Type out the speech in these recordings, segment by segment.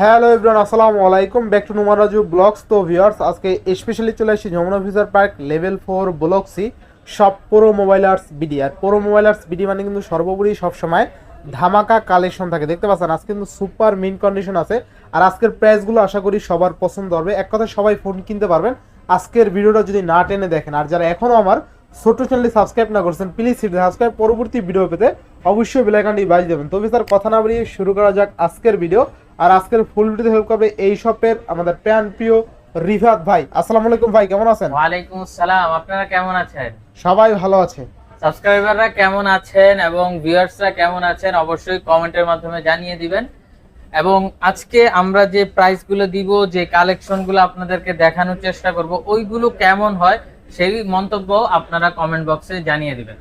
Hello everyone, আসসালামু আলাইকুম। Back to Numan Raju vlogs. তো ভিউয়ার্স, আজকে স্পেশালি চলে আসছি Jamuna future park level four block C সব পুরো মোবাইল আর্টস বিডি আর পুরো মোবাইল আর্টস বিডি মানে কিন্তু সর্বোপরি সবসময় ধামাকা কালেকশন থাকে। দেখতে পাচ্ছেন, আজকে কিন্তু সুপার মিন কন্ডিশন আছে। আর আজকের প্রাইসগুলো আশা করি সবার পছন্দ হবে। এক কথায় সবাই ফোন কিনতে পারবেন। আজকের ভিডিওটা যদি না টেনে দেখেন, আর যারা এখনও আমার ছোট চ্যানেলটি সাবস্ক্রাইব না করছেন প্লিজ সাবস্ক্রাইব পরবর্তী ভিডিও পেতে অবশ্যই বেলাইকানটি বাজিয়ে দেবেন। তবে স্যার কথা না বাড়িয়ে শুরু করা যাক আজকের ভিডিও আর আজকের ফুল ভিডিওতে হেল্প করবে এই শপের আমাদের প্যান প্রিয় রিফাত ভাই। আসসালামু আলাইকুম ভাই কেমন আছেন? ওয়ালাইকুম আসসালাম আপনারা কেমন আছেন? সবাই ভালো আছে। সাবস্ক্রাইবাররা কেমন আছেন এবং ভিউয়ার্সরা কেমন আছেন অবশ্যই কমেন্টের মাধ্যমে জানিয়ে দিবেন। এবং আজকে আমরা যে প্রাইসগুলো দিব যে কালেকশনগুলো আপনাদেরকে দেখানোর চেষ্টা করব ওইগুলো কেমন হয় সেই মন্তব্য আপনারা কমেন্ট বক্সে জানিয়ে দিবেন।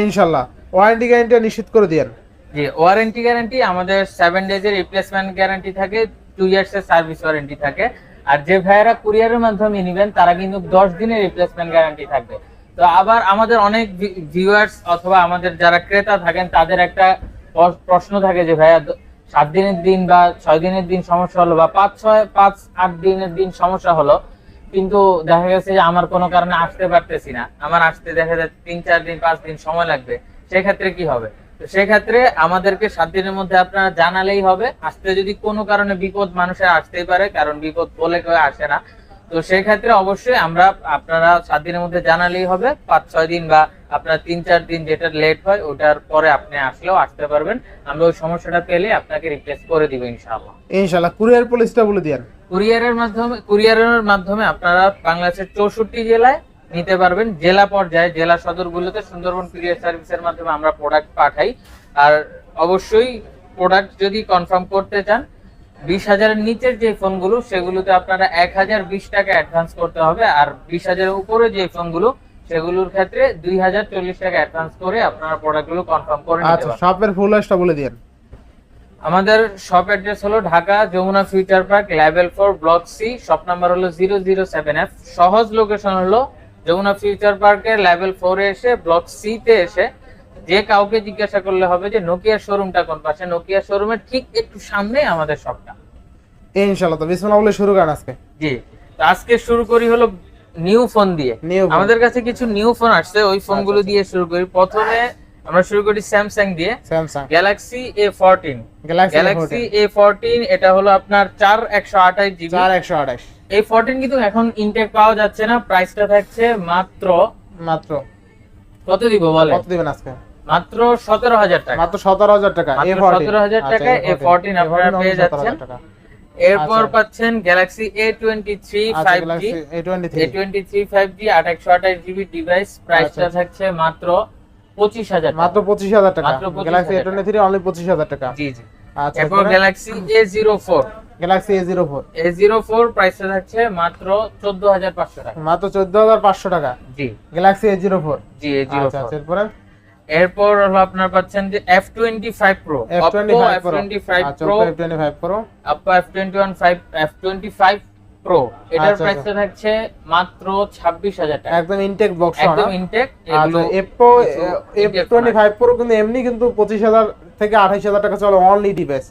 ইনশাল্লাহ ওয়ারেন্টি গ্যারান্টি নিশ্চিত করে দিয়েন। যে ওয়ারেন্টি গ্যারান্টি আমাদের সেভেন ডেজের রিপ্লেসমেন্ট গ্যারান্টি থাকে টু ইয়ার্স এর সার্ভিস ওয়ারেন্টি থাকে। আর যে ভাইয়েরা কুরিয়ারের মাধ্যমে নেবেন তারা কিন্তু দশ দিনের রিপ্লেসমেন্ট গ্যারান্টি থাকবে। তো আবার আমাদের অনেক ভিউয়ার্স অথবা আমাদের যারা ক্রেতা থাকেন তাদের একটা প্রশ্ন থাকে যে ভাইয়া সাত দিনের দিন বা ছয় দিনের দিন সমস্যা হলো বা পাঁচ ছয় পাঁচ আট দিনের দিন সমস্যা হলো। কিন্তু দেখা গেছে যে আমার কোনো কারণে আসতে পারতেছি না। আমার আসতে দেখা যাচ্ছে তিন, চার দিন, পাঁচ দিন সময় লাগবে। সেক্ষেত্রে কি হবে? তো সেক্ষেত্রে আমাদেরকে সাত দিনের মধ্যে আপনারা জানালেই হবে। আসতে যদি কোনো কারণে বিপদ মানুষের আসতেই পারে, কারণ বিপদ বলে কেউ আসে না। তো সেক্ষেত্রে অবশ্যই আমরা আপনারা সাত দিনের মধ্যে জানালেই হবে। পাঁচ, ছয় দিন বা আপনার তিন চার দিন যেটা লেট হয় ওটার পরে আপনি আসলেও আসতে পারবেন। আমরা ওই সমস্যাটা পেলে আপনাকে রিপ্লেস করে দিব ইনশাআল্লাহ। ইনশাল্লাহ কুরিয়ার পলিসিটা বলে দিয়েন। কুরিয়ারের মাধ্যমে কুরিয়ারের মাধ্যমে আপনারা বাংলাদেশের চৌষট্টি জেলায় নিতে পারবেন। জেলা পর্যায়ে জেলা সদরগুলোতে সুন্দরবন কুরিয়ার সার্ভিসের মাধ্যমে আমরা প্রোডাক্ট পাঠাই। আর অবশ্যই প্রোডাক্ট যদি কনফার্ম করতে চান বিশ হাজারের নিচের যে ফোনগুলো সেগুলোতে আপনারা এক হাজার বিশ টাকা অ্যাডভান্স করতে হবে। আর বিশ হাজারের উপরে যে ফোনগুলো সেগুলোর ক্ষেত্রে দুই হাজার চল্লিশ টাকা অ্যাডভান্স করে আপনারা প্রোডাক্টগুলো কনফার্ম করে নিতে আচ্ছা শপের ফুল অ্যাড্রেসটা বলে দিয়েন। আমাদের শপ অ্যাড্রেস হলো Dhaka Jamuna future park level four block C shop number হলো জিরো জিরো সেভেন এফ সহজ লোকেশন হলো যমুনা ফিউচার পার্কের লেভেল ফোরে এসে ব্লক সি তে এসে যে কাউকে জিজ্ঞাসা করলে হবে যে নোকিয়ার শোরুমটা কোন পাশে? নোকিয়া শোরুমের ঠিক একটু সামনে আমাদের শপটা ইনশাল্লাহ তো বিসমিল্লাহ বলে শুরু করেন আজকে। জি তো আজকে শুরু করি হলো নিউ ফোন দিয়ে। আমাদের কাছে কিছু নিউ ফোন আসছে ওই ফোনগুলো আচ্ছা। দিয়ে শুরু করি। প্রথমে আমরা শুরু করি স্যামসাং দিয়ে। Samsung Galaxy A fourteen Galaxy A fourteen এটা হলো আপনার চার একশো আঠাশ জিবি। চার একশো আঠাশ। এই ফোরটিন কিন্তু এখন ইনটেক পাওয়া যাচ্ছে না প্রাইসটা থাকছে মাত্র মাত্র। কত দিব বলে কত দিবেন আজকে? মাত্র সতেরো হাজার টাকা। মাত্র সতেরো হাজার টাকা মাত্র এ ফোরটিন 17,000 টাকায় A14 আপনারা পেয়ে যাচ্ছেন। এরপর আচ্ছা। পাচ্ছেন Galaxy A twenty three five G A twenty A twenty three five G আট একশো আঠাশ জিবি ডিভাইস প্রাইসটা। থাকছে মাত্র পঁচিশ হাজার মাত্র পঁচিশ হাজার টাকা। Galaxy A twenty three only পঁচিশ হাজার টাকা। জি জি। আচ্ছা এরপর Galaxy A zero four Galaxy A zero four A zero four প্রাইসটা থাকছে মাত্র চোদ্দ হাজার পাঁচশো টাকা। মাত্র চোদ্দ হাজার পাঁচশো টাকা। জি। গ্যালাক্সি এ জিরো ফোর জি এ জিরো আচ্ছা ফোর আচ্ছা, এরপরে? এরপর হলো আপনার পাচ্ছেন যে F twenty five pro F twenty five F twenty five pro F twenty five pro Oppo F twenty one five F twenty five pro এটার আচ্ছা, প্রাইসটা থাকছে মাত্র ছাব্বিশ হাজার টাকা। একদম ইনটেক বক্স একদম ইনটেক এগুলো আচ্ছা এপো কিছু এফ টোয়েন্টি ফাইভ প্রো কিন্তু এমনি কিন্তু পঁচিশ হাজার থেকে আঠাইশ হাজার টাকা চলে অনলি ডিভাইস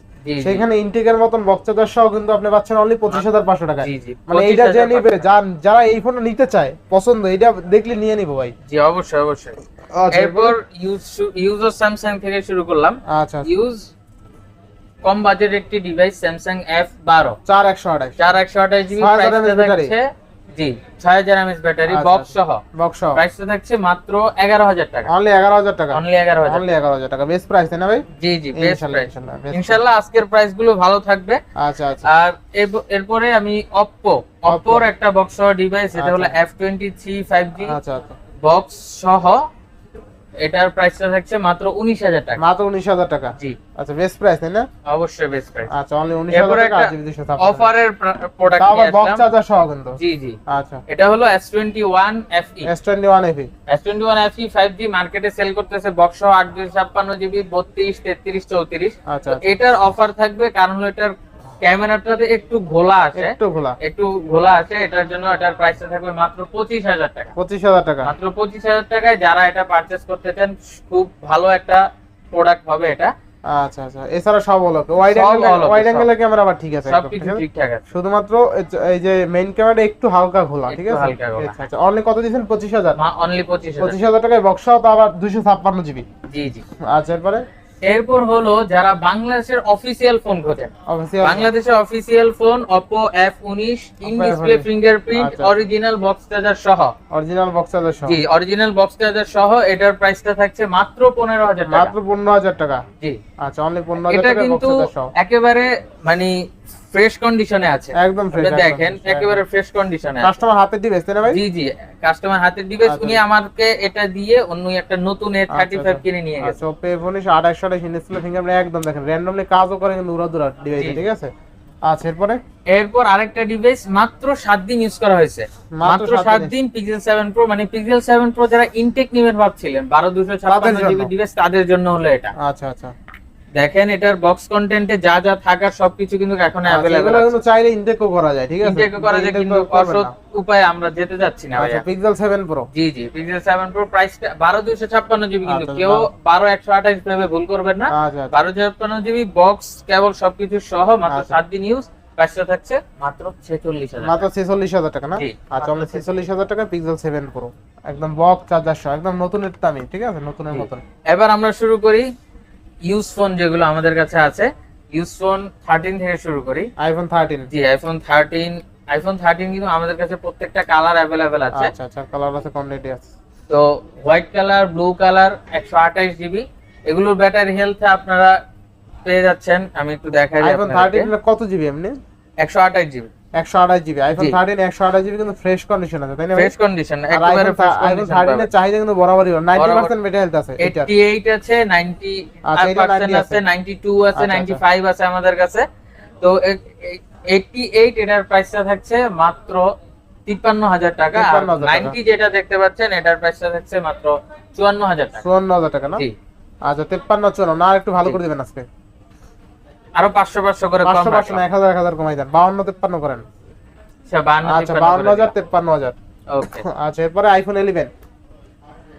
সেখানে ইনটেকের মতন বক্স চার্জার সহ কিন্তু আপনি পাচ্ছেন অনলি পঁচিশ হাজার পাঁচশো টাকা মানে এইটা যে নিবে যারা এই ফোনটা নিতে চায় পছন্দ এটা দেখলে নিয়ে নিবো ভাই। জি অবশ্যই অবশ্যই। আচ্ছা এরপর ইউজ ইউজ স্যামসাং থেকে শুরু করলাম। আচ্ছা আচ্ছা। ইউজ কম বাজেট একটি ডিভাইস স্যামসাং এফ বারো চার একশো আঠাশ। চার একশো আঠাশ জিবি 6000 ব্যাটারি। থাকছে জি ছয় হাজার এমএস ব্যাটারি আচ্ছা, বক্স সহ। বক্স সহ। প্রাইসটা থাকছে মাত্র এগারো হাজার টাকা। অনলি এগারো হাজার টাকা? অনলি এগারো হাজার। অনলি এগারো হাজার টাকা। বেস্ট প্রাইস তাই না ভাই? জি জি বেস্ট ইনশাল্লাহ, প্রাইস ইনশাল্লাহ, আজকের প্রাইসগুলো ভালো থাকবে। আচ্ছা আচ্ছা। আর এরপরে আমি অপ্পো অপ্পোর একটা বক্স সহ ডিভাইস এটা হলো আচ্ছা। F twenty three five G আচ্ছা আচ্ছা। বক্স সহ এটার প্রাইসটা থাকছে মাত্র উনিশ হাজার টাকা। মাত্র উনিশ হাজার টাকা? জি। আচ্ছা বেস্ট প্রাইস তাই না? অবশ্যই বেস্ট প্রাইস আচ্ছা অনলি উনিশ হাজার এরপরে টাকা একটা আট জিবি অফারের প্রোডাক্ট তাও আবার বক্স আসলাম। চার্জার সহ কিন্তু। জি জি। আচ্ছা। এটা হলো S twenty one FE S twenty one FE S twenty one five G মার্কেটে সেল করতেছে বক্স সহ আট দুই ছাপ্পান্ন জিবি বত্রিশ তেত্রিশ চৌত্রিশ। আচ্ছা এটার অফার থাকবে কারণ হলো এটার ক্যামেরাটাতে একটু ঘোলা আছে। একটু ঘোলা। একটু ঘোলা আছে এটার জন্য এটার প্রাইসটা থাকবে মাত্র পঁচিশ হাজার টাকা। পঁচিশ হাজার টাকা। মাত্র পঁচিশ হাজার টাকায় যারা এটা পারচেস করতে চান খুব ভালো একটা প্রোডাক্ট হবে এটা। আচ্ছা আচ্ছা। এছাড়া সব হলো। ওয়াইড অ্যাঙ্গেল ওয়াইড অ্যাঙ্গেলের ক্যামেরা আবার ঠিক আছে সবকিছু? ঠিকঠাক আছে। শুধুমাত্র এই যে- মেইন ক্যামেরাটা একটু হালকা খোলা ঠিক আছে? হালকা আচ্ছা আচ্ছা। অনলি কত দিয়েছেন? পঁচিশ হাজার? অনলি পঁচিশ হাজার। পঁচিশ হাজার টাকায় বক্স তো আবার দুশো ছাপ্পান্ন জিবি জি জি। আচ্ছা এরপরে? এরপর হলো যারা বাংলাদেশের অফিসিয়াল ফোন খোঁজেন বাংলাদেশের official phone Oppo F19 in Oppo display F19 fingerprint. Original box charger সহ। অরিজিনাল বক্স চার্জার সহ। জি অরিজিনাল বক্স চার্জার সহ এটার প্রাইসটা থাকছে মাত্র পনেরো হাজার টাকা। মাত্র পনেরো হাজার টাকা। জি। আচ্ছা অনলি পনেরো টাকা এটা কিন্তু একেবারে মানে ফ্রেশ কন্ডিশনে আছে। একদম ফ্রেশ দেখেন একেবারে ফ্রেশ কন্ডিশনে আছে। কাস্টমার হাতে দিবেস তাই না ভাই? জি জি কাস্টমার ডিভাইস আচ্ছা। উনি আমাকে এটা দিয়ে অন্য একটা নতুন এ থার্টি ফাইভ আচ্ছা। কিনে নিয়ে গেছে। আচ্ছা ওপে ফোনে ফিঙ্গারপ্রিন্ট একদম দেখেন। র্যান্ডমলি কাজও করে কিন্তু উড়াদুরা ডিভাইসে। ঠিক আছে? আচ্ছা এরপরে? এরপর আরেকটা ডিভাইস মাত্র সাত দিন ইউজ করা হয়েছে। মাত্র মাত্র সাত সাত দিন। দিন পিক্সেল সেভেন প্রো মানে পিক্সেল সেভেন প্রো যারা ইনটেক নেবেন ভাবছিলেন বারো দুশো ছাপ্পান্ন তাদের জিবি ডিভাইস তাদের জন্য হলো এটা। আচ্ছা আচ্ছা। দেখেন এটার বক্স কন্টেন্টে যা যা থাকার সবকিছু কিন্তু এখন আচ্ছা, অ্যাভেলেবল এগুলো চাইলে ইনটেকও করা যায় ঠিক আছে? ইনটেক করা যায় কিন্তু অসৎ উপায়ে আমরা যেতে যাচ্ছি না আচ্ছা ভাইয়া। পিক্সেল 7 প্রো জি জি পিক্সেল সেভেন প্রো প্রাইসটা বারো দুশো ছাপ্পান্ন জিবি কিন্তু আচ্ছা, কেউ বারো- বারো একশো আঠাশ ভেবে ভুল করবেন না। আচ্ছা আচ্ছা। বারো ছাপ্পান্ন জিবি বক্স কেবল সবকিছু সহ মাত্র আচ্ছা। সাত দিন ইউজ প্রাইসটা থাকছে মাত্র ছেচল্লিশ হাজার মাত্র 46000 টাকা না? আচ্ছা আমরা 46000 টাকা পিক্সেল 7 প্রো একদম বক্স চার্জার সহ একদম নতুনের দামি ঠিক আছে? নতুনের। মতন। এবার আমরা শুরু করি ইউজ ফোন যেগুলো আমাদের কাছে আছে ইউজ ফোন থার্টিন থেকে শুরু করি। আইফোন 13 জি আইফোন থার্টিন আইফোন থার্টিন কিন্তু আমাদের কাছে প্রত্যেকটা কালার অ্যাভেলেবেল আছে। আচ্ছা আচ্ছা কালার আছে কোয়ান্টিটি আছে। তো হোয়াইট কালার ব্লু কালার একশো আঠাশ জিবি এগুলোর ব্যাটারি হেলথ আপনারা পেয়ে যাচ্ছেন। আমি একটু দেখাই আইফোন 13 এর কত জিবি এমনি? একশো আঠাশ জিবি 128 জিবি আইফোন 13 128 জিবি কিন্তু ফ্রেশ কন্ডিশন আছে তাই না ফ্রেশ কন্ডিশন একেবারে আইফোন ফ্রেশ আইফোন 13 এর চাহিদা কিন্তু বরাবরই 90% ব্যাটারি হেলথ আছে এটা। 88 আছে 90 আচ্ছা, এটা 90 আছে আছে। 92 আছে আচ্ছা, 95 আছে আমাদের কাছে। তো এ- এ- 88 এটার প্রাইসটা থাকছে মাত্র 53000 টাকা। আর 53,000 টাকা। 90 যেটা দেখতে পাচ্ছেন এটার প্রাইসটা থাকছে মাত্র 54000 টাকা। 54000 টাকা না? আচ্ছা 53 চলো না আর একটু ভালো করে দিবেন আজকে। আরও 500 500 করে কম 500 500 না 1000 1000 কমাই দেন। 52 53 করেন। আচ্ছা 52 আচ্ছা 52000 53000 ওকে। আচ্ছা এরপরে আইফোন 11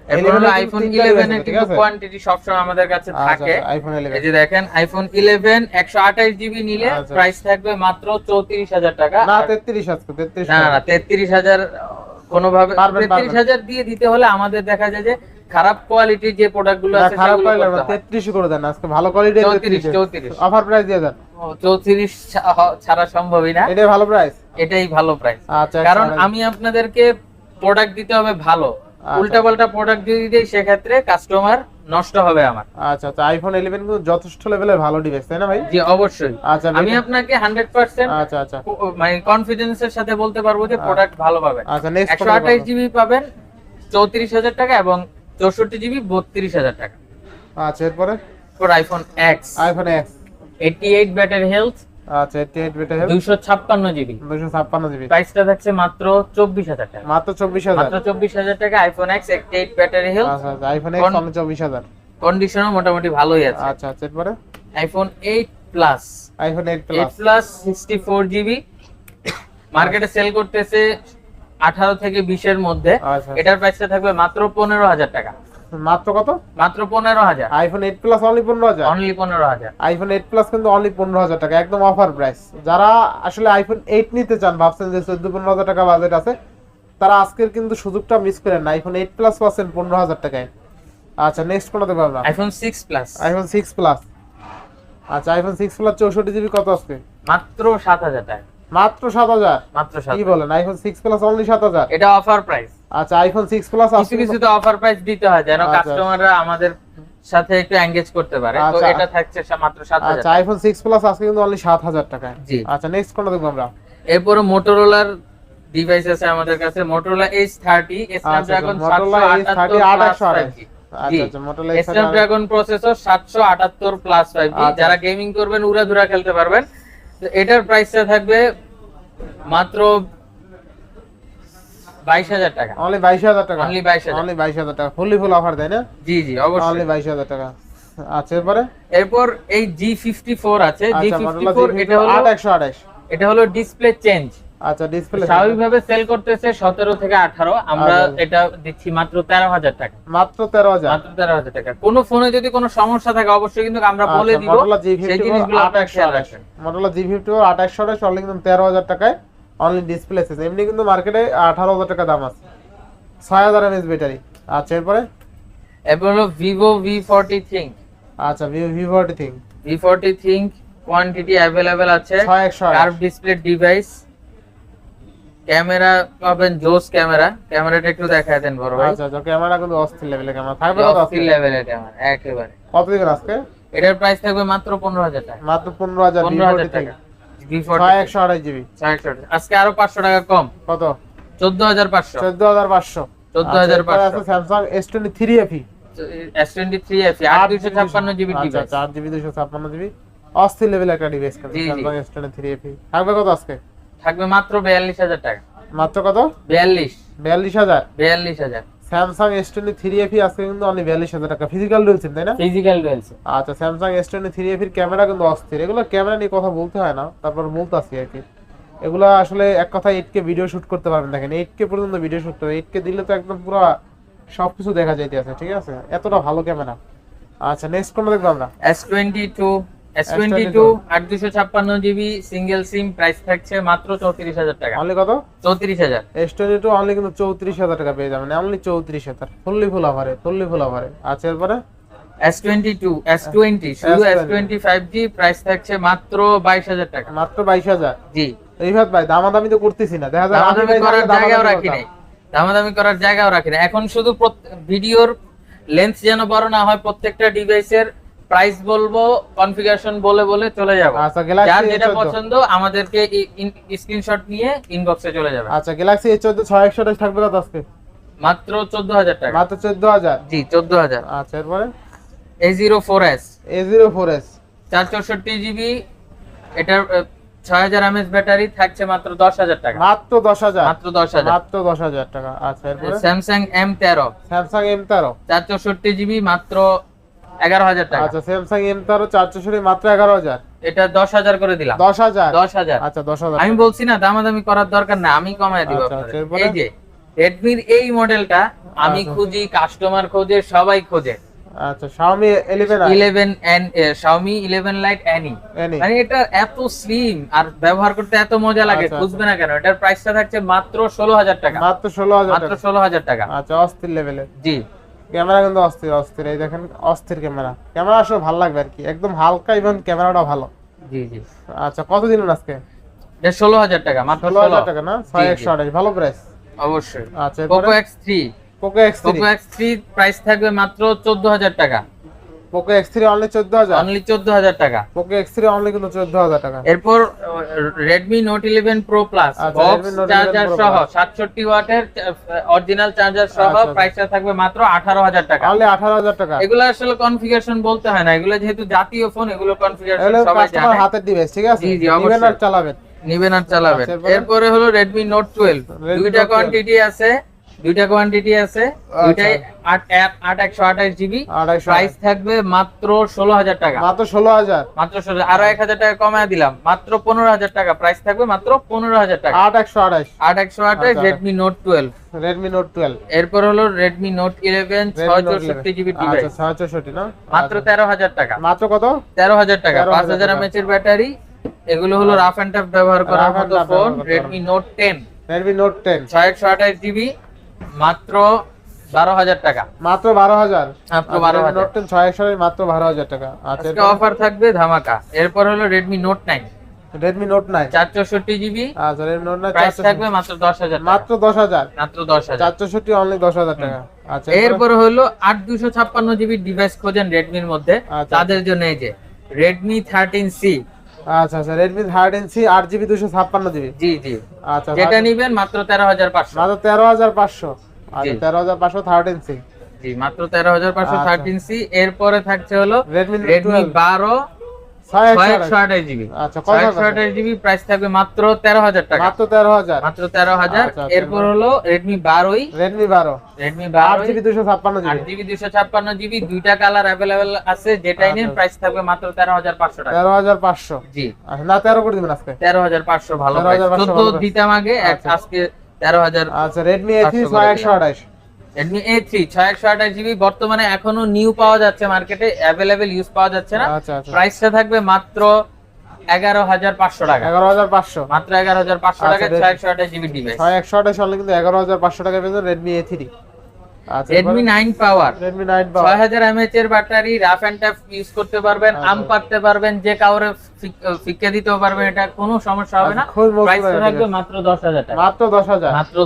এরপর 11 এর আইফোন 11 এর কিন্তু কোয়ান্টিটি সবসময় আমাদের কাছে আচ্ছা থাকে। আইফোন এই যে দেখেন আইফোন 11 128 জিবি নিলে আচ্ছা। প্রাইস থাকবে মাত্র 34000 টাকা। না আর- 33 আজকে 33 না না তেত্রিশ হাজার কোনোভাবে তেত্রিশ হাজার দিয়ে দিতে হলে আমাদের দেখা যায় যে খারাপ কোয়ালিটির যে আছে খারাপ। 33 করে দেন আজকে ভালো কোয়ালিটি 34 34 অফার প্রাইস দিয়ে দেন। চৌত্রিশ ছাড়া সম্ভবই না। এটাই ভালো প্রাইস এটাই ভালো প্রাইস আচ্ছা কারণ আমি আপনাদেরকে প্রোডাক্ট দিতে হবে ভালো। আচ্ছা। উল্টা পাল্টা প্রোডাক্ট যদি দিই সেক্ষেত্রে কাস্টমার নষ্ট হবে আমার। আচ্ছা আচ্ছা আইফোন 11 কিন্তু যথেষ্ট লেভেলের ভালো ডিভাইস তাই না ভাই? জি অবশ্যই। আচ্ছা আমি আপনাকে হান্ড্রেড পার্সেন্ট আচ্ছা আচ্ছা। মানে কনফিডেন্সের সাথে বলতে পারব যে প্রোডাক্ট ভালো পাবেন। আচ্ছা নেক্সট একশো আঠাশ জিবি পাবেন চৌত্রিশ হাজার টাকা এবং চৌষট্টি জিবি বত্রিশ হাজার টাকা। আচ্ছা এরপরে? IPhone X iPhone eighty eight battery health আচ্ছা 88 বেটা হেল দুইশো ছাপ্পান্ন জিবি। 256 জিবি। প্রাইসটা থাকছে মাত্র চব্বিশ হাজার টাকা। মাত্র 24000 টাকা আইফোন ব্যাটারি হেলথ আচ্ছা আচ্ছা আইফোন X 24000 কন্ডিশনও মোটামুটি ভালোই আছে। আচ্ছা আচ্ছা এরপরে? IPhone plus iPhone 8 eight plus GB. মার্কেটে সেল করতেছে আঠারো থেকে বিশের মধ্যে। আচ্ছা এটার প্রাইসটা থাকবে মাত্র পনেরো হাজার টাকা। মাত্র কত? মাত্র পনেরো হাজার। আইফোন 8 প্লাস অনলি 15000 অনলি পনেরো হাজার। আইফোন 8 প্লাস কিন্তু অনলি 15000 টাকা একদম অফার প্রাইস যারা আসলে আইফোন 8 নিতে চান ভাবছেন যে 14 15000 টাকা বাজেট আছে তারা আজকের কিন্তু সুযোগটা মিস করেন না আইফোন 8 প্লাস পাচ্ছেন 15000 টাকায়। আচ্ছা নেক্সট কোনটা দেবো আমরা? IPhone six plus iPhone 6 plus আচ্ছা আইফোন 6 প্লাস 64 জিবি কত আসছে মাত্র সাত হাজার টাকা। মাত্র 7000 মাত্র সাত কি বলেন আইফোন 6 প্লাস অনলি 7000 এটা অফার প্রাইস আচ্ছা আইফোন 6 প্লাস কিছু কিছু তো অফার প্রাইস দিতে হয় যেন আচ্ছা। কাস্টমাররা আমাদের সাথে একটু এঙ্গেজ করতে পারে। তো আচ্ছা। এটা থাকছে মাত্র সাত হাজার আচ্ছা আইফোন 6 প্লাস আজকে কিন্তু অনলি 7000 টাকায় জি। আচ্ছা নেক্সট কোনটা দেখব আমরা? এরপরে মোটরোলার ডিভাইস আছে আমাদের কাছে মোটরোলা এইচ থার্টি স্ন্যাপড্রাগন আচ্ছা, Motorola সাতশো H30 আটাত্তর 828 আচ্ছা আচ্ছা Motorola H30 স্ন্যাপড্রাগন প্রসেসর সাতশো আটাত্তর প্লাস ফাইভ জি আচ্ছা। যারা গেমিং করবেন উড়াধুরা খেলতে পারবেন। এটার প্রাইসটা থাকবে মাত্র বাইশ হাজার টাকা। অনলি 22000 টাকা? অনলি বাইশ হাজার। অনলি 22000 টাকা। ফুলি ফুল অফার দেয় না? জি জি অবশ্যই। অনলি 22000 টাকা। আচ্ছা এরপরে? এরপর এই জি ফিফটি ফোর আছে জি আচ্ছা G54 এটা হলো 8128 এটা হলো ডিসপ্লে চেঞ্জ আচ্ছা ডিসপ্লে স্বাভাবিকভাবে সেল করতেছে সতেরো থেকে আঠারো। আমরা আচ্ছা। এটা দিচ্ছি মাত্র তেরো হাজার টাকা। মাত্র তেরো হাজার। মাত্র তেরো হাজার টাকা। কোনো ফোনে যদি কোনো সমস্যা থাকে অবশ্যই কিন্তু আমরা বলে দিব। সেই জিনিসগুলো আপনারা খেয়াল রাখবেন। ফিফটি আঠাশশো আঠাশ অনলি কিন্তু তেরো হাজার টাকায় অনলি ডিসপ্লে এমনি কিন্তু মার্কেটে আঠারো হাজার টাকা দাম আছে। ছয় হাজার এমএস ব্যাটারি আচ্ছা এরপরে? এরপর হলো ভিভো ভি ফোরটি থিঙ্ক আচ্ছা Vivo thing V forty think quantity available আছে। ছয় একশো আঠাশ। কার্ভ ডিসপ্লে ডিভাইস ক্যামেরা পাবেন জোস ক্যামেরা ক্যামেরাটা একটু দেখায় দেন বড় ভাই। আচ্ছা আচ্ছা ক্যামেরা কিন্তু অস্থির লেভেলের ক্যামেরা থাকবে কত অস্থির লেভেলের ক্যামেরা একেবারে। কত দিবেন আজকে? এটার প্রাইস থাকবে মাত্র পনেরো হাজার টাকা। মাত্র পনেরো হাজার পনেরো হাজার টাকা ভি ছয় একশো আঠাশ জিবি। আজকে আরও পাঁচশো টাকা কম। কত? চোদ্দ হাজার পাঁচশো। চোদ্দ হাজার পাঁচশো। চোদ্দ হাজার পাঁচশো। Samsung S twenty three FE S twenty three F আট দুশো ছাপ্পান্ন জিবি আচ্ছা চার জিবি দুশো ছাপ্পান্ন জিবি। অস্থির লেভেল একটা ডিভাইস জি, জি। Samsung S twenty three FE থাকবে কত আজকে? থাকবে মাত্র বিয়াল্লিশ হাজার টাকা। মাত্র কত? বিয়াল্লিশ। বিয়াল্লিশ হাজার। বিয়াল্লিশ হাজার। Samsung S twenty three FE আজকে কিন্তু অনলি বিয়াল্লিশ হাজার টাকা। ফিজিক্যাল রয়েছে তাই না? ফিজিক্যাল রয়েছে আচ্ছা স্যামসাং এস টোয়েন্টি থ্রি এফির ক্যামেরা কিন্তু অস্থির। এগুলো ক্যামেরা নিয়ে কথা বলতে হয় না তারপর বলতে আসি আর কি। এগুলো আসলে এক কথা এইট কে ভিডিও শুট করতে পারবেন দেখেন। এইট কে পর্যন্ত ভিডিও শুট করতে এইট কে দিলে তো একদম পুরো সবকিছু দেখা যাইতে আছে ঠিক আছে? এতটা ভালো ক্যামেরা আচ্ছা নেক্সট কোনটা দেখব আমরা? S twenty two S twenty two আট দুশো ছাপ্পান্ন জিবি সিঙ্গেল সিম প্রাইস থাকছে মাত্র চৌত্রিশ হাজার টাকা। অনলি কত? চৌত্রিশ হাজার। এস টোয়েন্টি টু অনলি কিন্তু চৌত্রিশ হাজার টাকা পেয়ে যাবেন। অনলি চৌত্রিশ হাজার। ফুললি ফুল অফারে ফুললি ফুল অফারে আচ্ছা এরপরে? S twenty two S twenty শুধু S S20 twenty five G price থাকছে মাত্র বাইশ হাজার টাকা। মাত্র বাইশ হাজার? জি। রিফাত ভাই দামাদামি তো করতেছি না। দেখা যায় দামাদামি করার জায়গাও রাখি। নাই। দামাদামি করার জায়গাও রাখি না এখন শুধু ভিডিওর লেন্থ যেন বড় না হয় প্রত্যেকটা ডিভাইসের প্রাইস বলব কনফিগারেশন বলে বলে চলে যাব। আচ্ছা গ্যালাক্সি যার যেটা পছন্দ আমাদেরকে স্ক্রিনশট নিয়ে ইনবক্সে চলে যাবে। আচ্ছা গ্যালাক্সি এ চোদ্দ ছয় একশো আঠাশ থাকবে কত আজকে? মাত্র চোদ্দ হাজার টাকা। মাত্র চোদ্দ হাজার? জি চোদ্দ হাজার। আচ্ছা এরপরে? A zero four S A zero four S চার চৌষট্টি জিবি এটার ছয় হাজার এমএস ব্যাটারি থাকছে মাত্র দশ হাজার টাকা। মাত্র দশ হাজার? মাত্র দশ হাজার। মাত্র দশ হাজার টাকা। আচ্ছা এরপরে? স্যামসাং এম তেরো। চার চৌষট্টি জিবি মাত্র এগারো হাজার টাকা। আচ্ছা স্যামসাং এম তেরো চারশো ষাট মাত্র এগারো হাজার। এটা দশ হাজার করে দিলাম। দশ হাজার? দশ হাজার। আচ্ছা দশ হাজার। আমি বলছি না দামাদামি করার দরকার না আমি কমায় দিব আচ্ছা? এই যে রেডমির এই মডেলটা আমি আচ্ছা। খুঁজি কাস্টমার খোঁজে সবাই খোঁজে। আচ্ছা এন লাইট এনি মানে এটা এত স্লিম আর ব্যবহার করতে এত মজা লাগে খুঁজবে না কেন? এটার প্রাইসটা থাকছে মাত্র ষোলো হাজার টাকা। মাত্র ষোলো হাজার মাত্র টাকা। আচ্ছা অস্থির লেভেলের জি। ক্যামেরা কিন্তু অস্থির অস্থির। এই দেখেন অস্থির ক্যামেরা। ক্যামেরা আসলে ভালো লাগবে আর কি। একদম হালকা ইভেন ক্যামেরাটা ভালো। জি জি। আচ্ছা কত দিন আজকে? ষোলো হাজার টাকা মাত্র ষোলো হাজার টাকা না? ছয়। একশো আঠাশ ভালো প্রাইস অবশ্যই। আচ্ছা Poco X three Poco X Poco X three price থাকবে মাত্র চোদ্দ হাজার টাকা। পোকো এক্স থ্রি অনলি চোদ্দ হাজার? অনলি চোদ্দ হাজার টাকা। পোকো এক্স থ্রি অনলি কিন্তু চোদ্দ হাজার টাকা। এরপর Redmi Note eleven pro plus আচ্ছা, বক্স Redmi Note 11 চার্জার সহ Plus। সাতষট্টি ওয়াটের অরিজিনাল চার্জার সহ আচ্ছা, আচ্ছা। প্রাইসটা থাকবে মাত্র আঠারো হাজার টাকা। অনলি আঠারো হাজার টাকা। এগুলো আসলে কনফিগারেশন বলতে হয় না। এগুলো যেহেতু জাতীয় ফোন এগুলো কনফিগারেশন এগুলো সবাই জানে। হাতের ডিভাইস ঠিক আছে? জি, জি, অবশ্যই। আর চালাবেন। নিবেন আর চালাবেন। আচ্ছা, এরপরে? হলো রেডমি নোট টুয়েলভ Redmi দুইটা Note 12 কোয়ান্টিটি আছে। দুইটা কোয়ান্টিটি আছে দুইটাই আট এক- আট একশো আঠাশ জিবি প্রাইস থাকবে মাত্র ষোলো হাজার টাকা। মাত্র ষোলো হাজার। মাত্র ষোলো আরও এক হাজার টাকা কমায় দিলাম। মাত্র পনেরো হাজার টাকা। প্রাইস থাকবে মাত্র পনেরো হাজার টাকা। আট একশো আঠাশ। আট একশো আঠাশ আচ্ছা, Redmi Note twelve Redmi Note twelve এরপর হলো নোট ইলেভেন ছয় চৌষট্টি জিবি আচ্ছা ডিভাইস ছয় চৌষট্টি না? মাত্র আচ্ছা। তেরো হাজার টাকা। মাত্র কত? তেরো হাজার টাকা। 13,000 পাঁচ হাজার টাকা। এর ব্যাটারি। এগুলো হলো রাফ অ্যান্ড টাফ ব্যবহার করার মতো phone ten Redmi Note ten ছয় একশো আঠাশ জিবি মাত্র বারো হাজার টাকা। মাত্র বারো হাজার? মাত্র বারো হাজার। ছয় একশো মাত্র বারো হাজার টাকা। আচ্ছা অফার থাকবে ধামাকা। এরপর হলো Redmi Note nine Redmi Note nine চার চৌষট্টি জিবি আচ্ছা রেডমি নোট নাইন প্রাইস থাকবে মাত্র দশ হাজার মাত্র দশ হাজার? মাত্র দশ হাজার। চার চৌষট্টি অনলি দশ হাজার টাকা। আচ্ছা এরপরে? এরপরে হলো আট দুশো ছাপ্পান্ন জিবি ডিভাইস খোঁজেন রেডমির মধ্যে। আচ্ছা। তাদের জন্য এই যে রেডমি থার্টিন সি আচ্ছা আচ্ছা Redmi Hard NC 8GB 256GB জি জি। আচ্ছা যেটা নেবেন মাত্র 13500 মাত্র 13500 আচ্ছা 13500 Hard NC জি মাত্র 13500 13 সি এরপরে থাকছে হলো Redmi Redmi 12 এরপর হলো রেডমি বারোই। রেডমি বারো। রেডমি বারোই। জিবি দুশো ছাপ্পান্ন জিবি। জিবি দুশো ছাপ্পান্ন জিবি। দুইটা কালার অ্যাভেলেবেল আছে যেটাই নেন আচ্ছা। প্রাইস থাকবে মাত্র তেরো হাজার পাঁচশো টাকা। তেরো হাজার পাঁচশো? জি। আচ্ছা না তেরো করে দিবেন আজকে। তেরো হাজার পাঁচশো ভালো 13,500 চোদ্দ ভালো price। দিতাম আগে আচ্ছা। আজকে তেরো হাজার আচ্ছা রেডমি এ থ্রি 500 ছয় একশো আঠাশ রেডমি এ থ্রি ছয় একশো আঠাশ জিবি বর্তমানে এখনও নিউ পাওয়া যাচ্ছে মার্কেটে অ্যাভেলেবেল ইউজ পাওয়া যাচ্ছে না। আচ্ছা আচ্ছা। প্রাইসটা থাকবে মাত্র এগারো হাজার পাঁচশো টাকা। এগারো হাজার পাঁচশো। মাত্র এগারো হাজার পাঁচশো আচ্ছা, টাকা Redmi- ছয় একশো আঠাশ জিবি ডিভাইস হলে কিন্তু টাকা আচ্ছা এর battery rough and tough use করতে পারবেন আচ্ছা। আম পাততে পারবেন যে কাউরে ফিক- দিতেও পারবেন এটা কোনো সমস্যা হবে না। আচ্ছা, প্রাইস থাকবে মাত্র দশ হাজার টাকা। মাত্র দশ হাজার। মাত্র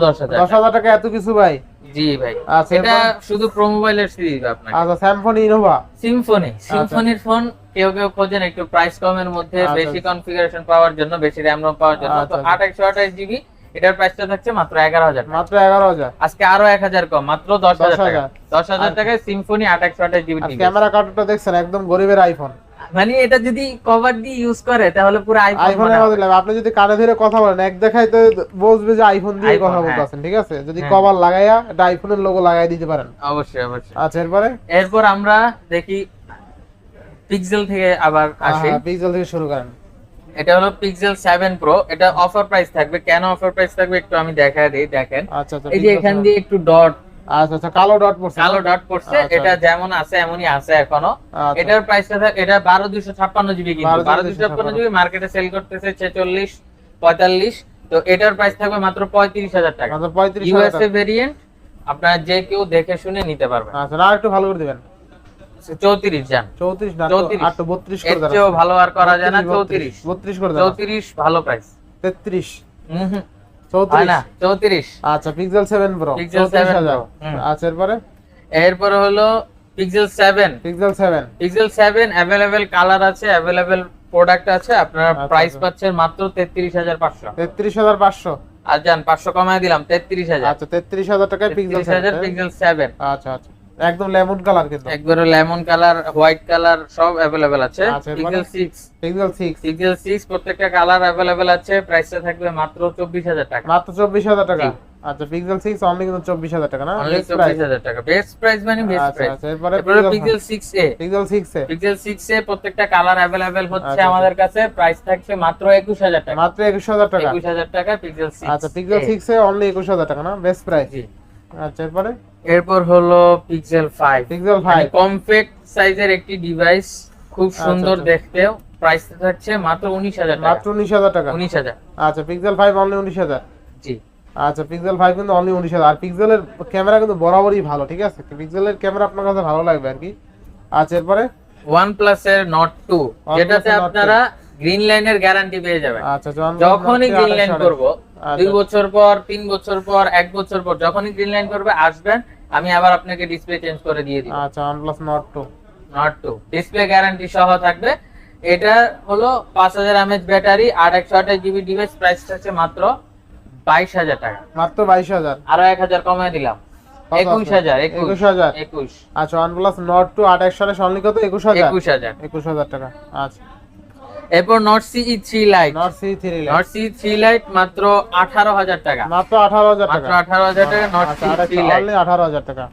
টাকা এত কিছু ভাই। জি ভাই। আচ্ছা, এটা শুধু প্রো মোবাইলের সিরিজ আপনাকে আচ্ছা স্যামসং ইনোভা সিম্ফনি সিম্ফনির ফোন কেউ কেউ খোঁজেন একটু প্রাইস কমের মধ্যে আচ্ছা। বেশি কনফিগারেশন পাওয়ার জন্য বেশি র্যাম রোম পাওয়ার জন্য। তো আচ্ছা। আট একশো আঠাশ জিবি এটার প্রাইসটা থাকছে মাত্র এগারো হাজার মাত্র এগারো হাজার। আজকে আরও এক হাজার কম মাত্র দশ হাজার টাকা। দশ হাজার টাকায় সিম্ফনি আট একশো আঠাশ জিবি ক্যামেরা কার্ডটা দেখছেন একদম গরিবের আইফোন মানে এটা যদি কভার দিয়ে ইউজ করে তাহলে পুরো আইফোন আইফোনের লাগবে। আপনি যদি কানে ধরে কথা বলেন এক দেখাই তো বুঝবে যে আইফোন দিয়ে কথা হ্যাঁ। বলতেছেন ঠিক আছে? যদি হ্যাঁ। কভার লাগাইয়া এটা আইফোনের লোগো লাগাই দিতে পারেন। অবশ্যই অবশ্যই। আচ্ছা এরপরে? এরপর আমরা দেখি পিক্সেল থেকে আবার আসি। পিক্সেল থেকে শুরু করেন। এটা হলো পিক্সেল সেভেন প্রো এটা অফার প্রাইস থাকবে। কেন অফার প্রাইস থাকবে একটু আমি দেখায় দিই দেখেন। আচ্ছা আচ্ছা এই যে এখান দিয়ে একটু ডট আচ্ছা আচ্ছা কালো ডট পড়ছে। কালো ডট পড়ছে আচ্ছা। এটা যেমন আছে এমনই আছে এখনও। আচ্ছা। এটার প্রাইসটা এটা বারো দুশো ছাপ্পান্ন জিবি কিন্তু। 12,256 বারো জিবি মার্কেটে সেল করতেছে ছেচল্লিশ পঁয়তাল্লিশ। তো এটার প্রাইস থাকবে মাত্র পঁয়ত্রিশ হাজার টাকা। মাত্র পঁয়ত্রিশ হাজার ইউএসএ ভেরিয়েন্ট আপনারা যে কেউ দেখে শুনে নিতে পারবেন। আচ্ছা না একটু ভালো করে দিবেন। চৌত্রিশ যান। চৌত্রিশ না 34 আটটু বত্রিশ এর করে দেন। চেয়েও ভালো আর করা যায় না চৌত্রিশ। বত্রিশ করে দেন। চৌত্রিশ ভালো প্রাইস তেত্রিশ। হম। হম হয় চৌত্রিশ না? চৌত্রিশ। আচ্ছা পিক্সেল প্রো 7 হুম। আচ্ছা এরপরে? এরপরে হলো Pixel seven Pixel seven Pixel seven available colour আছে অ্যাভেলেবেল প্রোডাক্ট আছে আপনারা আচ্ছা, প্রাইস আচ্ছা। পাচ্ছেন মাত্র তেত্রিশ হাজার পাঁচশো। তেত্রিশ হাজার পাঁচশো। আর যান পাঁচশো কমায় দিলাম তেত্রিশ হাজার। আচ্ছা তেত্রিশ হাজার টাকায় পিক্সেল তেত্রিশ হাজার পিক্সেল সেভেন আচ্ছা আচ্ছা। একদম লেমন কালার কিন্তু। একবারে লেমন কালার হোয়াইট কালার সব অ্যাভেলেবেল আছে। আচ্ছা? Pixel six Pixel six Pixel six প্রত্যেকটা কালার অ্যাভেলেবেল আছে। প্রাইসটা থাকবে মাত্র চব্বিশ হাজার টাকা। মাত্র চব্বিশ হাজার টাকা। আচ্ছা পিক্সেল সিক্স অনলি কিন্তু চব্বিশ হাজার টাকা না? অনলি Best চব্বিশ price। হাজার টাকা। বেস্ট প্রাইস মানে বেস্ট আচ্ছা প্রাইস আচ্ছা এরপরে Pixel six A. Pixel six A. Pixel six A প্রত্যেকটা কালার অ্যাভেলেবেল হচ্ছে আচ্ছা, আমাদের কাছে। প্রাইস থাকছে মাত্র একুশ হাজার টাকা। মাত্র একুশ হাজার টাকা। একুশ হাজার টাকা পিক্সেল সিক্স আচ্ছা পিক্সেল সিক্স এ অনলি একুশ হাজার টাকা না? বেস্ট প্রাইস জি। আচ্ছা এরপরে? এরপর হলো Pixel five Pixel five compact সাইজের একটি ডিভাইস খুব আচ্ছা, সুন্দর আচ্ছা। দেখতেও। প্রাইস থাকছে মাত্র উনিশ হাজার টাকা। মাত্র উনিশ হাজার টাকা। উনিশ হাজার। আচ্ছা পিক্সেল ফাইভ অনলি উনিশ হাজার। জি। আচ্ছা পিক্সেল ফাইভ কিন্তু অনলি উনিশ হাজার। আর পিক্সেলের ক্যামেরা কিন্তু বরাবরই ভালো ঠিক আছে? পিক্সেলের ক্যামেরা আপনার কাছে ভালো লাগবে আর কি। আচ্ছা এরপরে? ওয়ান প্লাস এর নট টু OnePlus যেটাতে আপনারা গ্রিন লাইনের গ্যারান্টি পেয়ে যাবেন। আচ্ছা যখনই গ্রিন লাইন করব আচ্ছা। দুই বছর পর তিন বছর পর এক বছর পর যখনই গ্রিন লাইন করবে আসবেন আমি আবার আপনাকে ডিসপ্লে চেঞ্জ করে দিয়ে দিব। আচ্ছা OnePlus Nord 2 Nord two display guarantee সহ থাকবে। এটা হলো পাঁচ হাজার এমএচ ব্যাটারি আর একশো আঠাশ জিবি ডিভাইস প্রাইস থাকছে মাত্র বাইশ হাজার টাকা। মাত্র বাইশ হাজার। আরও এক হাজার কমায় দিলাম। কত একুশ আছে? হাজার একুশ। একুশ হাজার। একুশ। আচ্ছা OnePlus Nord 2 আট একশো আঠাশ অনলি কত একুশ হাজার। একুশ হাজার। একুশ হাজার টাকা আচ্ছা। এরপর Nord CE three Lite Nord C three Nord CE three Lite মাত্র আঠারো হাজার টাকা। মাত্র আঠারো হাজার টাকা। আঠারো হাজার টাকা নট সিই থ্রি লাইট আঠারো হাজার টাকা।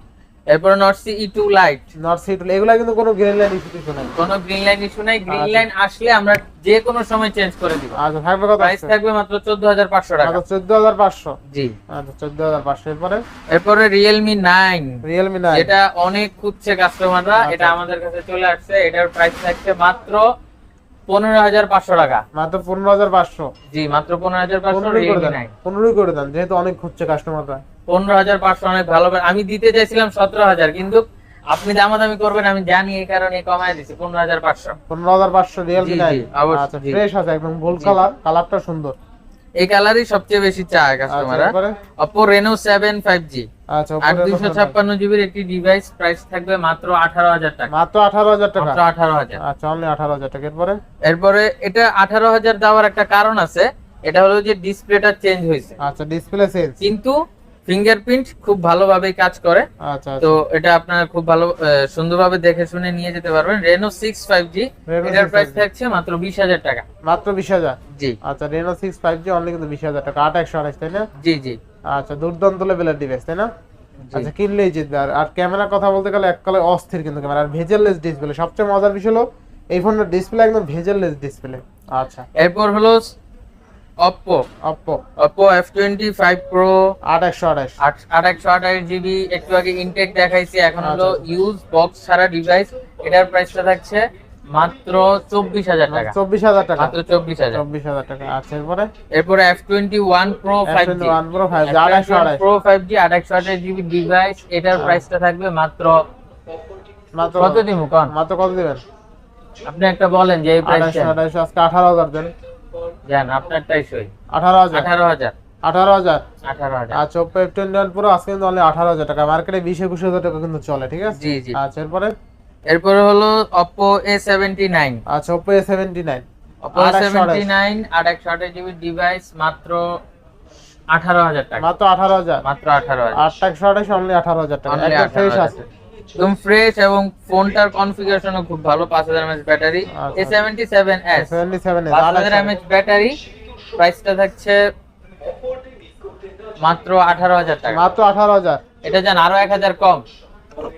এরপর Nord CE two Lite Nord C two এগুলা কিন্তু কোনো গ্রিন লাইন ইস্যু কিছু নাই। কোনো গ্রিন লাইন ইস্যু নাই। গ্রিন আচ্ছা। লাইন আসলে আমরা যে কোনো সময় চেঞ্জ করে দিব। আচ্ছা থাকবে কত প্রাইস থাকবে মাত্র চোদ্দ হাজার পাঁচশো টাকা। আচ্ছা চোদ্দ হাজার পাঁচশো। জি। আচ্ছা চোদ্দ হাজার পাঁচশো। এরপরে? এরপরে রিয়েলমি নাইন রিয়েলমি নাইন এটা অনেক খুঁজছে কাস্টমাররা আচ্ছা। এটা আমাদের কাছে চলে আসছে। এটার প্রাইস থাকছে মাত্র পনেরো হাজার পাঁচশো টাকা। মাত্র পনেরো হাজার পাঁচশো। জি মাত্র পনেরো হাজার পাঁচশো পনেরোই করে দেন যেহেতু অনেক কাস্টমাররা পনেরো হাজার পাঁচশো অনেক ভালো আমি দিতে চাইছিলাম সতেরো হাজার কিন্তু আপনি দামাদামি করবেন আমি জানি এই কারণে কমায় দিচ্ছি পনেরো হাজার পাঁচশো। পনেরো হাজার পাঁচশো আচ্ছা জি। ফ্রেশ আছে একদম গোল্ড জি। কালার কালারটা সুন্দর। এই কালারই সবচেয়ে বেশি চায় আচ্ছা কাস্টমাররা Oppo আচ্ছা আর উপরে দুইশো তো- ছাপ্পান্ন জিবির একটি ডিভাইস প্রাইস থাকবে মাত্র আঠারো হাজার টাকা। মাত্র টাকা? মাত্র আঠারো হাজার। আচ্ছা অনলি টাকা। এরপরে? এরপরে এটা আঠারো হাজার দেওয়ার একটা কারণ আছে। এটা হলো যে ডিসপ্লেটা চেঞ্জ হয়েছে। আচ্ছা ডিসপ্লে কিন্তু ফিঙ্গারপ্রিন্ট খুব ভালোভাবে কাজ করে। আচ্ছা তো আচ্ছা এটা আপনারা খুব ভালো সুন্দরভাবে দেখে শুনে নিয়ে যেতে পারবেন। রেনো সিক্স ফাইভ জি এটার প্রাইস থাকছে মাত্র বিশ হাজার টাকা। মাত্র বিশ হাজার? জি। আচ্ছা Reno six five G only কিন্তু বিশ হাজার টাকা। আট একশো আঠাশ তাই না? জি জি। আচ্ছা দুর্দান্ত লেভেলের ডিভাইস তাই না? আচ্ছা কিনলেই জিতবে। আর আর ক্যামেরার কথা বলতে গেলে এক কালে অস্থির কিন্তু ক্যামেরা আর ভেজেললেস ডিসপ্লে সবচেয়ে মজার বিষয় হলো এই ফোনের ডিসপ্লে একদম ভেজেললেস ডিসপ্লে আচ্ছা। এরপর হলো Oppo Oppo Oppo F twenty five Pro আট একশো আঠাশ। আট একশো আঠাশ জিবি একটু আগে ইনটেক দেখাইছি এখন হলো আচ্ছা, আচ্ছা। ইউজ বক্স ছাড়া ডিভাইস এটার প্রাইসটা থাকছে মাত্র চব্বিশ হাজার টাকা। চব্বিশ হাজার টাকা। মাত্র চব্বিশ হাজার। চব্বিশ হাজার টাকা। আচ্ছা এরপরে? এরপরে F twenty one Pro five G one Pro five G একশো প্রো ফাইভ জি আঠাশ জিবি ডিভাইস এটার। প্রাইসটা থাকবে মাত্র মাত্র কত দিব মাত্র কত দিবেন? আপনি একটা বলেন যে এই আঠাশ আজকে আঠারো হাজার দেন। জান আপনারটাই সই আঠারো হাজার। আঠারো হাজার। আঠারো হাজার? আঠারো হাজার। আচ্ছা ওপো এফ টোয়েন্টি আজকে কিন্তু অনলি আঠারো হাজার টাকা। মার্কেটে বিশ একুশ হাজার টাকা কিন্তু চলে ঠিক আছে? জি জি। আচ্ছা এরপরে? এরপরে হলো অপো এ সেভেন্টি নাইন আচ্ছা Oppo A seventy nine Oppo seventy nine আট একশো আঠাশ জিবি ডিভাইস মাত্র আঠারো হাজার টাকা। মাত্র আঠারো হাজার। মাত্র আঠারো হাজার। আট একশো আঠাশ অনলি আঠারো হাজার টাকা। 18,000 ফ্রেশ আছে। একদম ফ্রেশ এবং ফোনটার কনফিগারেশনও খুব ভালো পাঁচ হাজার এমএচ ব্যাটারি আচ্ছা। A seventy seven S seventy seven পাঁচ হাজার এমএচ ব্যাটারি প্রাইসটা থাকছে মাত্র আঠারো হাজার টাকা। মাত্র আঠারো হাজার। এটা যান আরও এক হাজার কম।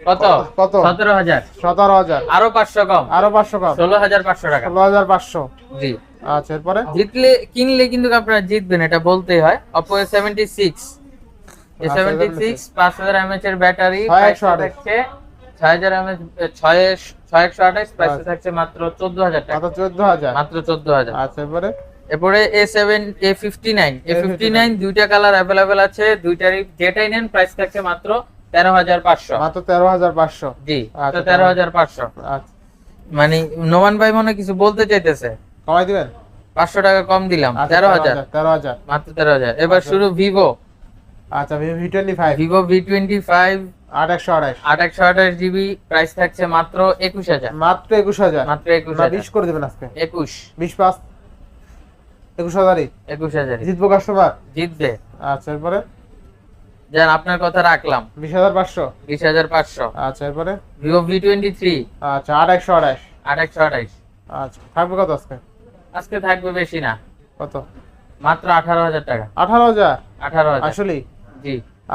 কত? কত? সতেরো হাজার। সতেরো হাজার। আরও পাঁচশো কম। আরও পাঁচশো কম। ষোলো হাজার পাঁচশো টাকা। ষোলো হাজার পাঁচশো। জি। আচ্ছা এরপরে? জিতলে কিনলে কিন্তু আপনারা জিতবেন এটা বলতেই হয়। Oppo A seventy six A আচ্ছা, সেভেন্টি সিক্স পাঁচ হাজার এমএচ এর ব্যাটারি ছয় একশো আঠাশ। হাজার এমএচ ছয় ছয় একশো আঠাশ প্রাইস। থাকছে মাত্র টাকা। মাত্র আচ্ছা এরপরে? দুইটা কালার আছে দুইটারই যেটাই নেন প্রাইস থাকছে মাত্র তেরো হাজার পাঁচশো। মাত্র তেরো হাজার পাঁচশো। জি আচ্ছা, আচ্ছা। মানে নোমান ভাই মনে কিছু বলতে চাইতেছে। কমাই দিবেন? পাঁচশো টাকা কম দিলাম আচ্ছা, তেরো হাজার। তেরো হাজার। মাত্র তেরো হাজার। এবার আচ্ছা। শুরু ভিভো আচ্ছা V twenty five Vivo V twenty five আট একশো আঠাশ। আট একশো আঠাশ জিবি প্রাইস থাকছে মাত্র একুশ হাজার। মাত্র একুশ হাজার। মাত্র একুশ বিশ করে দেবেন আজকে। একুশ। বিশ পাঁচ। একুশ হাজারই। একুশ হাজার জিতবো কাস্টমার জিতবে। আচ্ছা এরপরে? যান আপনার কথা রাখলাম। বিশ হাজার পাঁচশো। বিশ হাজার পাঁচশো। আচ্ছা এরপরে? ভিভো ভি টোয়েন্টি থ্রি আচ্ছা আট একশো আঠাশ। আট একশো আঠাইশ আচ্ছা থাকবে কত আজকে? আজকে থাকবে বেশি না। কত? মাত্র আঠারো হাজার টাকা। আঠারো হাজার? আঠারো হাজার। আসলেই?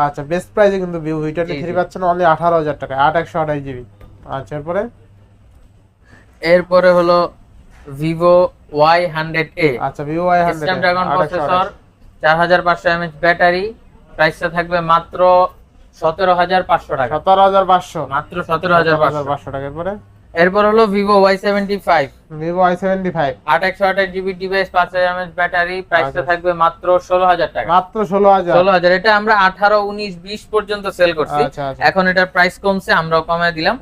আচ্ছা বেস্ট প্রাইসে কিন্তু ভিভো ভি টোয়েন্টি থ্রি পাচ্ছেন অনলি আঠারো হাজার টাকা আট একশো আঠাশ জিবি আচ্ছা এরপরে? এরপরে হলো ভিভো ওয়াই হান্ড্রেড এ আচ্ছা Vivo Y hundred Snapdragon processor চার হাজার পাঁচশো এমএচ ব্যাটারি প্রাইসটা থাকবে মাত্র সতেরো হাজার পাঁচশো টাকা। সতেরো হাজার পাঁচশো। মাত্র সতেরো হাজার পাঁচশো টাকা এরপরে? এরপর হলো Vivo Y seventy five Vivo seventy five আট একশো আঠাশ জিবি ডিভাইস পাঁচ হাজার ব্যাটারি প্রাইসটা আচ্ছা। থাকবে মাত্র ষোলো হাজার টাকা। মাত্র ষোলো হাজার। ষোলো হাজার। এটা আমরা আঠারো উনিশ বিশ পর্যন্ত সেল করছি। আচ্ছা আচ্ছা। এখন এটার প্রাইস কমছে আমরাও কমায় দিলাম?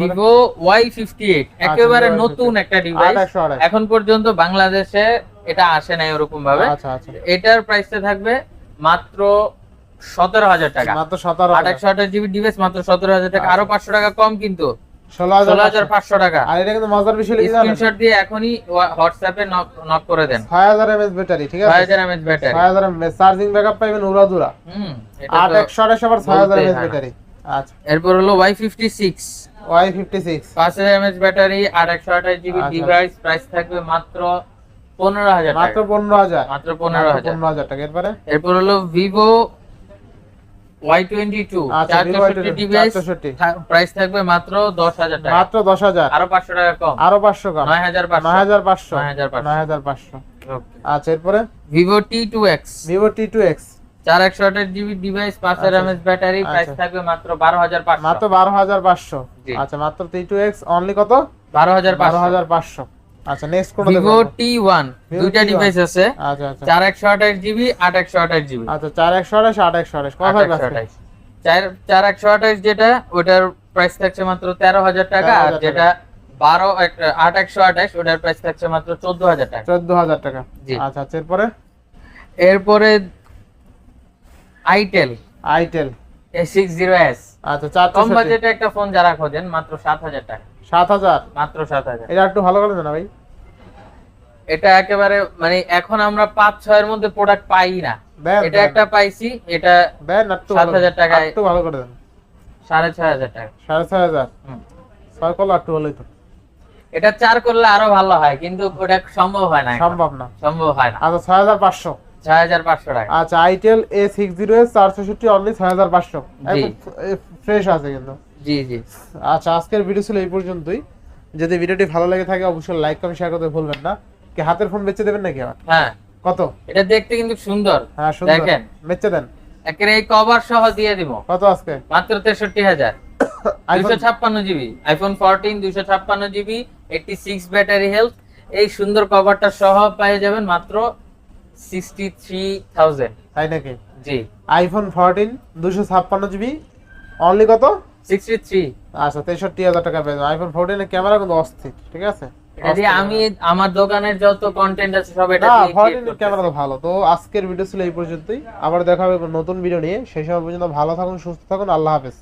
ভিভো ওয়াই ফিফটি এইট একেবারে নতুন একটা ডিভাইস এখন পর্যন্ত বাংলাদেশে এটা আসে নাই ওরকম ভাবে এটার প্রাইসটা থাকবে মাত্র সতেরো হাজার টাকা। মাত্র সতেরো আট একশো আঠাশ জিবি ডিভাইস মাত্র সতেরো হাজার টাকা। আরও পাঁচশো টাকা কম কিন্তু। ষোলো ষোলো হাজার হাজার পাঁচশো টাকা। আর এটা কিন্তু মজার বিষয় জানেন? স্ক্রিনশট দিয়ে এখনই হোয়াটসঅ্যাপে নক করে দেন। ছয় হাজার এমএস ব্যাটারি ঠিক আছে? হাজার এমএচ ব্যাটারি ছয় হাজার চার্জিং ব্যাকআপ পাইবেন উড়াদুরা হুম এটা আট তো- একশো আঠাশ আবার ছয় হাজার এমএস ব্যাটারি আচ্ছা। এরপর হলো Y fifty six Y fifty six পাঁচ হাজার এমএচ ব্যাটারি আর একশো আঠাশ জিবি আচ্ছা। ডিভাইস প্রাইস থাকবে মাত্র পনেরো হাজার মাত্র টাকা। পনেরো হাজার। মাত্র পনেরো হাজার। পনেরো হাজার টাকা। এরপরে? এরপর হলো ভিভো Vivo প্রাইস আচ্ছা, থাকবে মাত্র 10000 হাজার মাত্র 10000 আরও 500 টাকা কম। আরও 500 কম। 9500 9500 9500 আচ্ছা এরপরে? Vivo T2X Vivo T2X 4128 GB device 5000 MS battery price থাকবে মাত্র 12500 মাত্র 12500 আচ্ছা মাত্র T2X অনলি কত? 12500 12500 আচ্ছা নেক্সট কোন ভিভো টি দুইটা ডিভাইস আছে। আচ্ছা আচ্ছা। চার একশো আঠাশ জিবি আট একশো আঠাশ জিবি আচ্ছা চার একশো আঠাশ আট একশো আঠাশ। কত চার একশো আঠাশ যেটা ওটার প্রাইস থাকছে মাত্র তেরো হাজার টাকা আর যেটা বারো এক- আট একশো আঠাশ ওটার প্রাইস থাকছে মাত্র চোদ্দ হাজার টাকা। চোদ্দ হাজার টাকা। জি। আচ্ছা আচ্ছা এরপরে? এরপরে Itel Itel A six zero S আচ্ছা চার কম বাজেটে একটা ফোন যারা খোঁজেন মাত্র সাত হাজার টাকা। সাত হাজার। মাত্র সাত হাজার। এটা একটু ভালো করে না ভাই? এটা একেবারে মানে এখন আমরা পাঁচ ছয়ের মধ্যে প্রোডাক্ট পাই না। এটা একটা পাইছি এটা দেন একটু সাত হাজার টাকায়- একটু ভালো করে দেন। সাড়ে ছয় হাজার টাকা। সাড়ে ছয় হাজার? ছয় করলে একটু ভালোই তো। এটা চার করলে আরও ভালো হয় কিন্তু ওটা সম্ভব হয় না সম্ভব না। সম্ভব হয় না। আচ্ছা ছয় হাজার পাঁচশো। ছয় হাজার পাঁচশো টাকা। আচ্ছা Itel A six zero S চারশো অনলি ছয় হাজার পাঁচশো। ফ্রেশ আছে কিন্তু। জি জি। আচ্ছা আজকের ভিডিও ছিল এই পর্যন্তই। যদি ভিডিওটি ভালো লাগে থাকে অবশ্যই লাইক কমেন্ট শেয়ার করতে ভুলবেন না। কি হাতের ফোন বেচে দেবেন নাকি আবার? হ্যাঁ। কত? এটা দেখতে কিন্তু সুন্দর। হ্যাঁ সুন্দর। দেখেন। বেচে দেন। একের এই কভার সহ দিয়ে দিব। কত আজকে? মাত্র তেষট্টি হাজার। আইফোন দুশো ছাপ্পান্ন জিবি আইফোন ফোরটিন দুশো ছাপ্পান্ন GB eighty six battery health এই সুন্দর কভারটা সহ পেয়ে যাবেন মাত্র সিক্সটি থ্রি থাউজেন্ড তাই নাকি? জি। আইফোন ফোরটিন দুশো ছাপ্পান্ন জিবি অনলি কত? আচ্ছা তেষট্টি হাজার টাকা পেয়ে আইফোন ক্যামেরা কিন্তু অস্থির ঠিক আছে? আমি আমার দোকানের যত কন্টেন্ট আছে সব এটা দিয়ে create ফোরটিনের ক্যামেরা তো ভালো। তো আজকের ভিডিও ছিল এই পর্যন্তই। আবার দেখা হবে নতুন ভিডিও নিয়ে। সেই সময় পর্যন্ত ভালো থাকুন সুস্থ থাকুন। আল্লাহ হাফেজ।